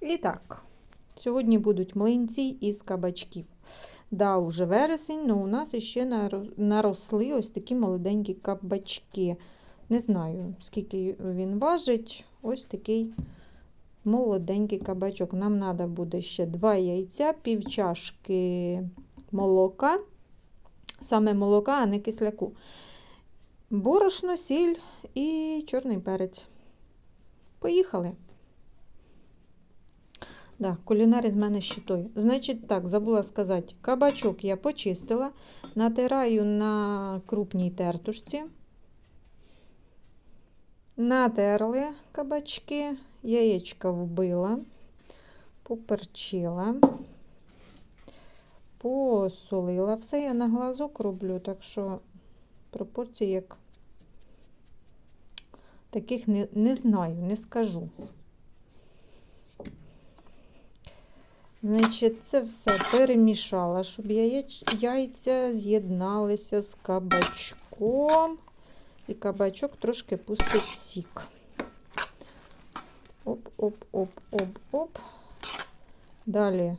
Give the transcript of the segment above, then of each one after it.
І так, сьогодні будуть млинці із кабачків. Да, уже вересень, але у нас ще наросли ось такі молоденькі кабачки. Не знаю, скільки він важить. Ось такий молоденький кабачок. Нам треба буде ще два яйця, пів чашки молока. Саме молока, а не кисляку. Борошно, сіль і чорний перець. Поїхали. Да, кулінар з мене ще той. Значить, так, забула сказати, кабачок я почистила, натираю на крупній тертушці. Натерли кабачки, яєчка вбила, поперчила, посолила. Все я на глазок роблю, так що пропорції як таких не, не знаю, не скажу. Значить, це все перемішала, щоб яйця з'єдналися з кабачком. І кабачок трошки пустить сік. Оп-оп-оп-оп-оп. Далі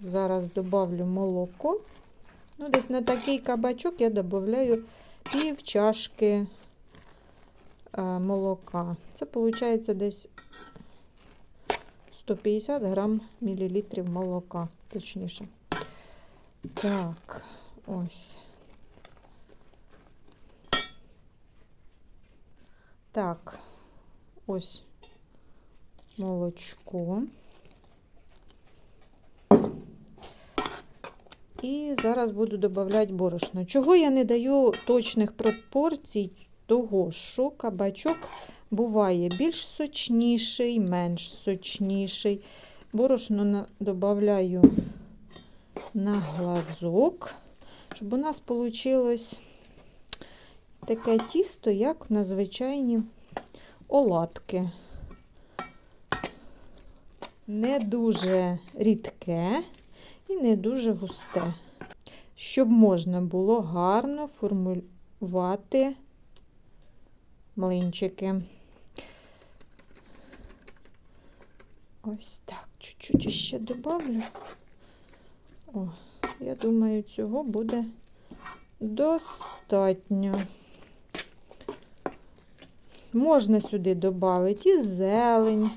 зараз добавлю молоко. Ну, десь на такий кабачок я додаю пів чашки е, молока. Це виходить десь 150 грам мілілітрів молока, точніше. Так, ось. Так, ось молочко. І зараз буду додавати борошно. Чого я не даю точних пропорцій, того, що кабачок буває більш сочніший, менш сочніший. Борошно додаю на глазок, щоб у нас вийшло таке тісто, як на звичайні оладки. Не дуже рідке і не дуже густе, щоб можна було гарно формувати млинчики. Ось так, чуть-чуть ще добавлю. О, я думаю, цього буде достатньо. Можна сюди додати і зелень,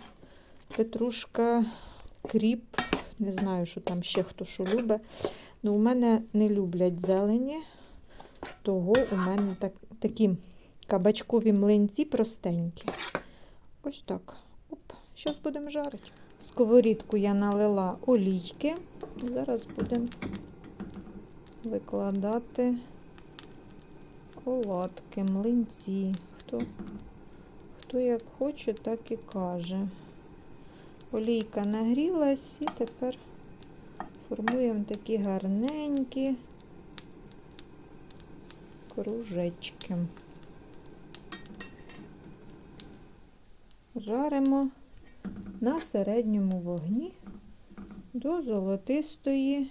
петрушка, кріп, не знаю, що там ще хто що любить. Ну, у мене не люблять зелені, того у мене так, такі кабачкові млинці простенькі. Ось так. Оп, зараз будемо жарити. Сковорідку я налила олійки. Зараз будемо викладати оладки, млинці. Хто, хто як хоче, так і каже. Олійка нагрілась і тепер формуємо такі гарненькі кружечки. Жаримо на середньому вогні до золотистої,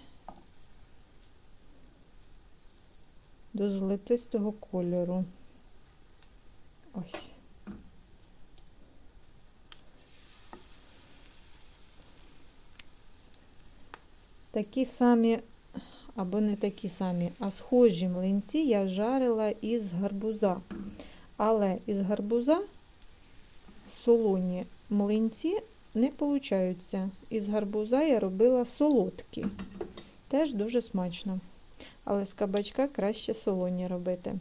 до золотистого кольору. Ось. Такі самі, або не такі самі, а схожі млинці я жарила із гарбуза. Але із гарбуза солоні млинці не получаються. Із гарбуза я робила солодкі. Теж дуже смачно. Але з кабачка краще солоні робити.